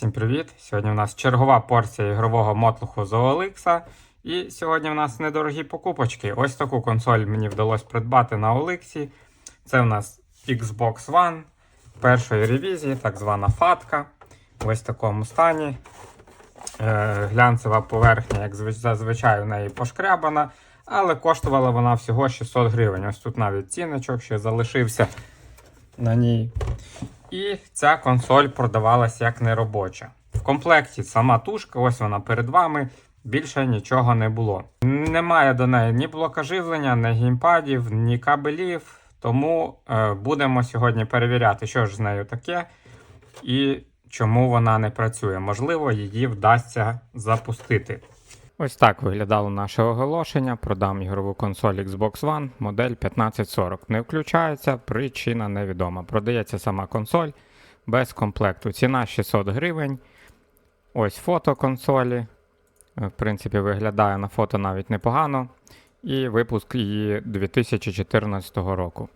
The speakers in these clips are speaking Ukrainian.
Всім привіт! Сьогодні у нас чергова порція ігрового мотлуху з OLX. І сьогодні у нас недорогі покупочки. Ось таку консоль мені вдалося придбати на OLX. Це у нас Xbox One першої ревізії, так звана фатка. В ось такому стані. Е, глянцева поверхня, як зазвичай, у неї пошкрябана, але коштувала вона всього 600 гривень. Ось тут навіть ціночок ще залишився на ній. І ця консоль продавалась як неробоча. В комплекті сама тушка, ось вона перед вами. Більше нічого не було. Немає до неї ні блока живлення, ні геймпадів, ні кабелів. Тому е, будемо сьогодні перевіряти, що ж з нею таке і чому вона не працює. Можливо, її вдасться запустити. Ось так виглядало наше оголошення. Продам ігрову консоль Xbox One, модель 1540. Не включається, причина невідома. Продається сама консоль без комплекту. Ціна 600 гривень. Ось фото консолі. Е, В принципі, виглядає на фото навіть непогано. І випуск її 2014 року.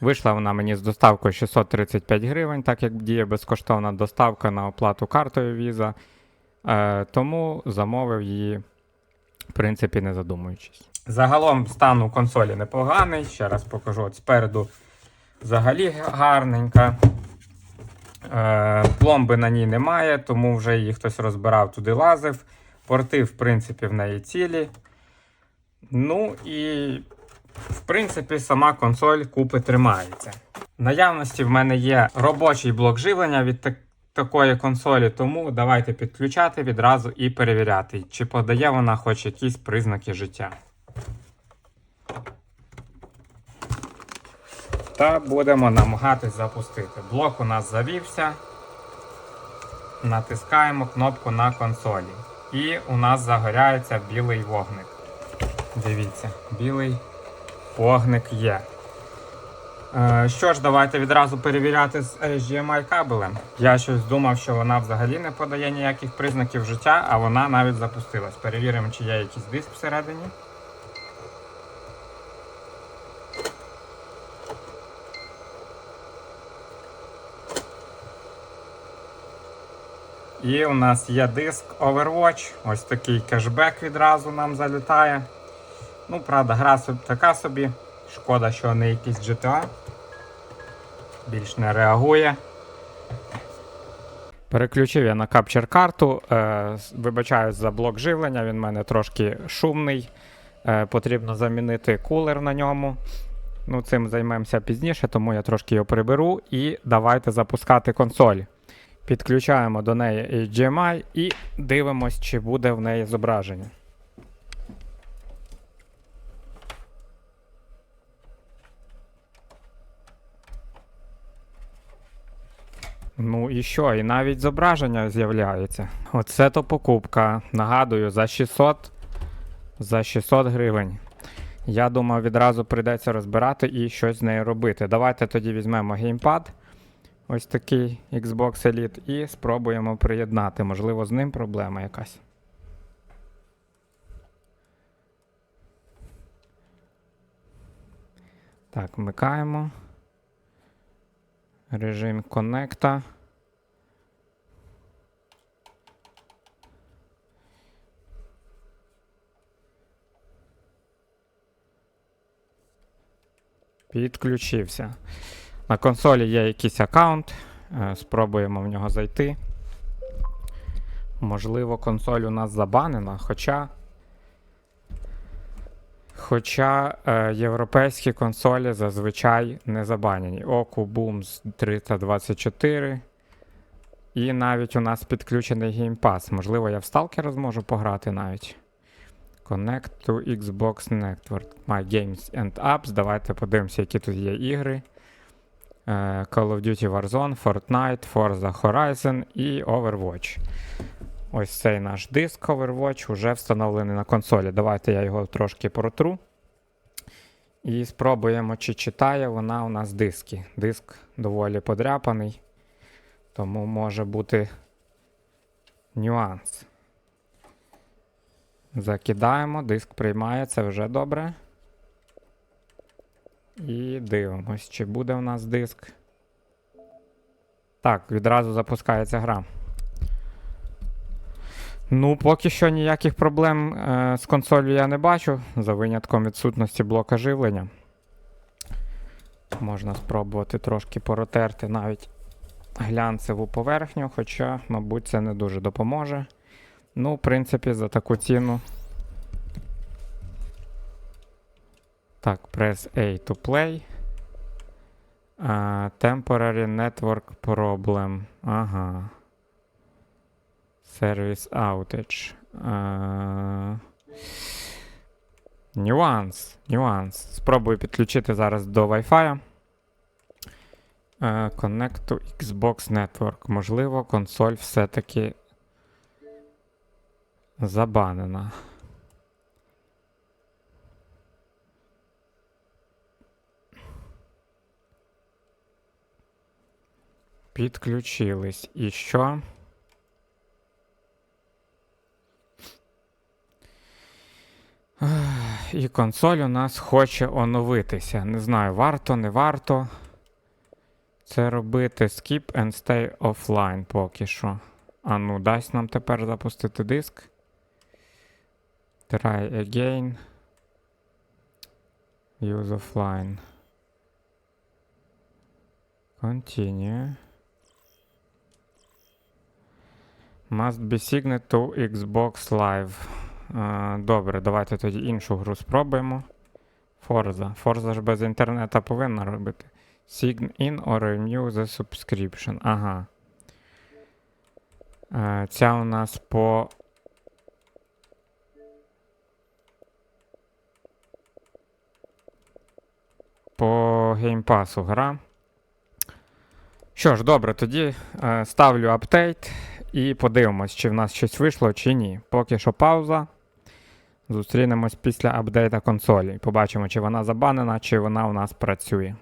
Вийшла вона мені з доставкою 635 гривень, так як діє безкоштовна доставка на оплату картою Visa. Е, тому замовив її, в принципі, не задумуючись. Загалом стан у консолі непоганий. Ще раз покажу от спереду взагалі гарненька. Е, пломби на ній немає, тому вже її хтось розбирав, туди лазив. Порти, в принципі, в неї цілі. Ну і, в принципі, сама консоль купи тримається. Наявності в мене є робочий блок живлення від так- такої консолі, тому давайте підключати відразу і перевіряти, чи подає вона хоч якісь признаки життя. Та будемо намагатись запустити. Блок у нас завівся. Натискаємо кнопку на консолі. І у нас загоряється білий вогник. Дивіться, білий вогник є. Е, що ж, давайте відразу перевіряти з HDMI кабелем. Я щось думав, що вона взагалі не подає ніяких признаків життя, а вона навіть запустилась. Перевіримо, чи є якийсь диск всередині. І у нас є диск Overwatch. Ось такий кешбек відразу нам залітає. Ну, правда, гра така собі. Шкода, що не якийсь GTA. Більш не реагує. Переключив я на капчер карту. Е, вибачаюсь за блок живлення, він в мене трошки шумний. Е, потрібно замінити кулер на ньому. Ну, цим займемося пізніше, тому я трошки його приберу. І давайте запускати консоль. Підключаємо до неї HDMI і дивимось, чи буде в неї зображення. Ну і що? І навіть зображення з'являється. Оце то покупка. Нагадую, за 600, за 600 гривень. Я думав, відразу прийдеться розбирати і щось з нею робити. Давайте тоді візьмемо геймпад. Ось такий Xbox Elite і спробуємо приєднати. Можливо, з ним проблема якась. Так, вмикаємо. Режим коннекта. Підключився. На консолі є якийсь аккаунт. Е, Спробуємо в нього зайти. Можливо, консоль у нас забанена, хоча. Хоча е, європейські консолі зазвичай не забанені. Oku Booms 324. І навіть у нас підключений Pass. Можливо, я в Stalker зможу пограти навіть. Connect to Xbox Network. My Games and Apps. Давайте подивимося, які тут є ігри. Е, Call of Duty Warzone, Fortnite, Forza Horizon і Overwatch. Ось цей наш диск Overwatch вже встановлений на консолі. Давайте я його трошки протру. І спробуємо, чи читає вона у нас диски. Диск доволі подряпаний, тому може бути нюанс. Закидаємо, диск приймає, це вже добре. І дивимось, чи буде у нас диск. Так, відразу запускається гра. Ну, поки що ніяких проблем е, з консолью я не бачу, за винятком відсутності блока живлення. Можна спробувати трошки протерти навіть глянцеву поверхню, хоча, мабуть, це не дуже допоможе. Ну, в принципі, за таку ціну. Так, press A to play. А, temporary network problem. Ага. Service outage. А, Нюанс. Нюанс. Спробую підключити зараз до Wi-Fi. Connect to Xbox Network. Можливо, консоль все-таки забанена. Підключились. І що? І консоль у нас хоче оновитися. Не знаю, варто, не варто це робити. Skip and stay offline поки що. А ну, дасть нам тепер запустити диск. Try again. Use offline. Continue. Must be signed to Xbox Live. Е, Добре, давайте тоді іншу гру спробуємо. Forza. Forza ж без інтернету повинна робити. Sign in or renew the subscription. Ага. Е, Ця у нас по. По геймпасу гра. Що ж, добре, тоді е, ставлю апдейт і подивимось, чи в нас щось вийшло, чи ні. Поки що пауза. Зустрінемось після апдейта консолі. Побачимо, чи вона забанена, чи вона у нас працює.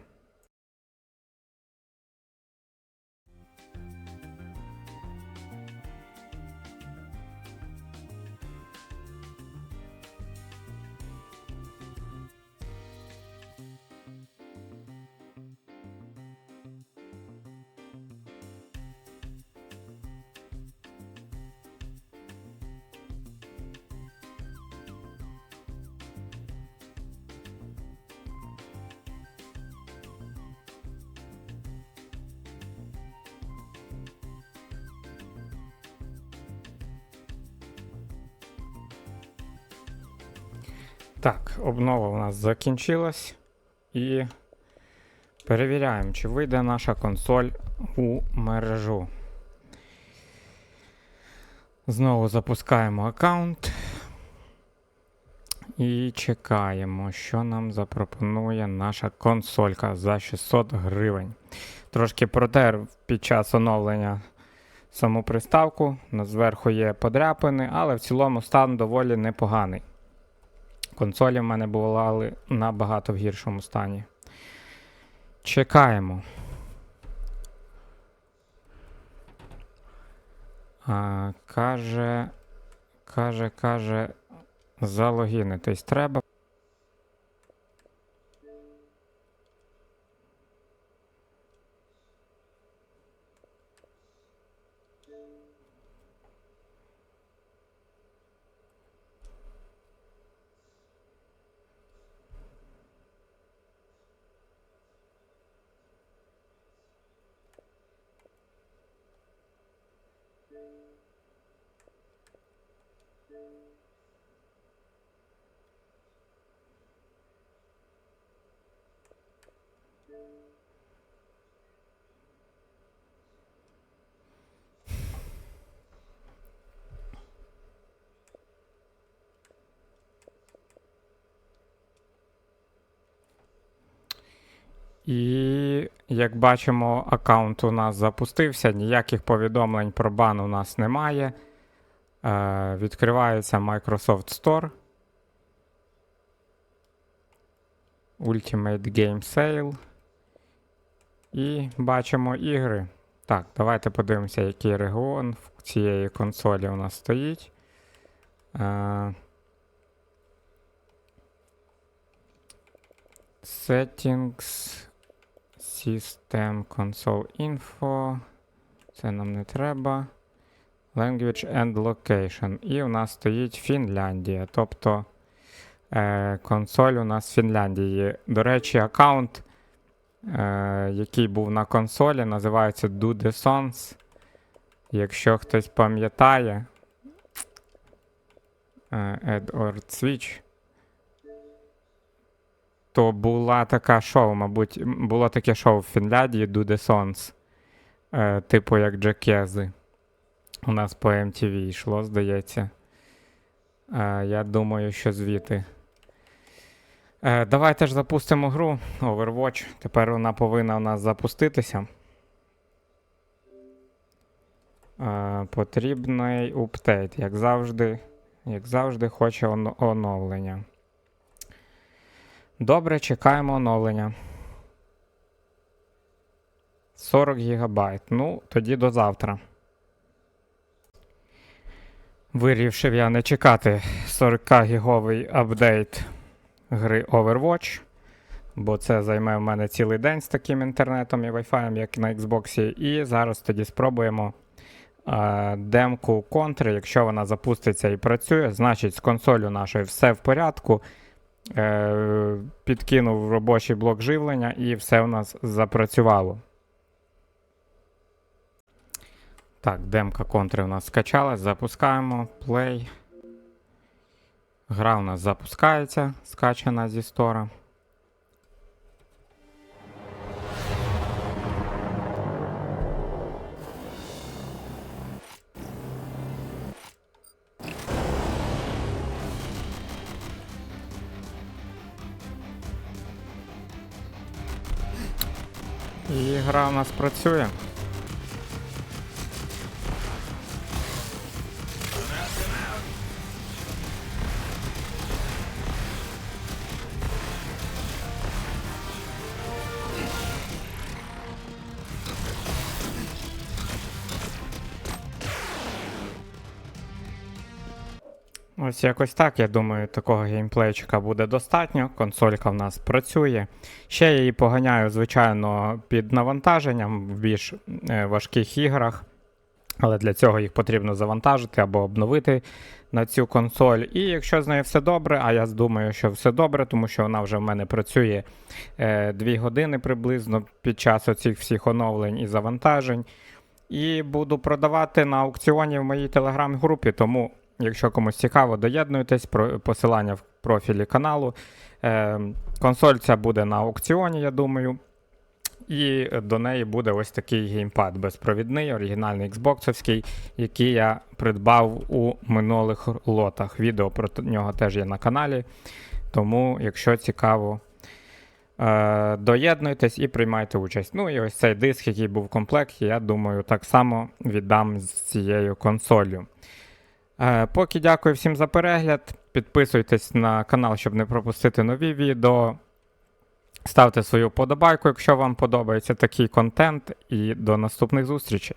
Так, обнова у нас закінчилась. І перевіряємо, чи вийде наша консоль у мережу. Знову запускаємо аккаунт. І чекаємо, що нам запропонує наша консолька за 600 гривень. Трошки протер під час оновлення саму приставку. Зверху є подряпини, але в цілому стан доволі непоганий. Консолі в мене були набагато в гіршому стані. Чекаємо. А, каже, каже, каже, залогінитись треба. І як бачимо, аккаунт у нас запустився, ніяких повідомлень про бан у нас немає. Е, відкривається Microsoft Store. Ultimate Game Sale. І бачимо ігри. Так, давайте подивимося, який регіон в цієї консолі у нас стоїть. Е, Settings. System Console Info. Це нам не треба. Language and Location. І у нас стоїть Фінляндія. Тобто е, консоль у нас в Фінляндії. До речі, аккаунт, е, який був на консолі, називається Dudesons. Якщо хтось пам'ятає. е, Add or Switch. То була така шоу, мабуть, було таке шоу в Фінляндії Dudesons. Е, типу як Джекези. У нас по MTV йшло, здається. Е, я думаю, що звідти. Е, давайте ж запустимо гру Overwatch. Тепер вона повинна у нас запуститися. Е, потрібний апдейт. Як завжди, як завжди, хоче оно- оновлення. Добре, чекаємо оновлення. 40 гігабайт. Ну, тоді до завтра. Вирішив я не чекати 40 гіговий апдейт гри Overwatch, бо це займе в мене цілий день з таким інтернетом і Wi-Fi, як на Xbox. І зараз тоді спробуємо е, демку контри. Якщо вона запуститься і працює, значить з консолю нашою все в порядку. Е, підкинув робочий блок живлення і все у нас запрацювало. Так, демка контри у нас скачалась, запускаємо play. Гра у нас запускається, скачана зі стора. І гра у нас працює. Ось якось так, я думаю, такого геймплейчика буде достатньо. Консолька в нас працює. Ще я її поганяю, звичайно, під навантаженням в більш е, важких іграх. Але для цього їх потрібно завантажити або обновити на цю консоль. І якщо з нею все добре, а я думаю, що все добре, тому що вона вже в мене працює е, 2 години приблизно під час оцих всіх оновлень і завантажень. І буду продавати на аукціоні в моїй телеграм-групі. Тому, якщо комусь цікаво, доєднуйтесь, посилання в профілі каналу. Е, консоль ця буде на аукціоні, я думаю. І до неї буде ось такий геймпад безпровідний, оригінальний Xbox, який я придбав у минулих лотах. Відео про нього теж є на каналі. Тому, якщо цікаво, е, доєднуйтесь і приймайте участь. Ну і ось цей диск, який був в комплекті, я думаю, так само віддам з цією консолью. Е, поки дякую всім за перегляд. Підписуйтесь на канал, щоб не пропустити нові відео. Ставте свою подобайку, якщо вам подобається такий контент, і до наступних зустрічей.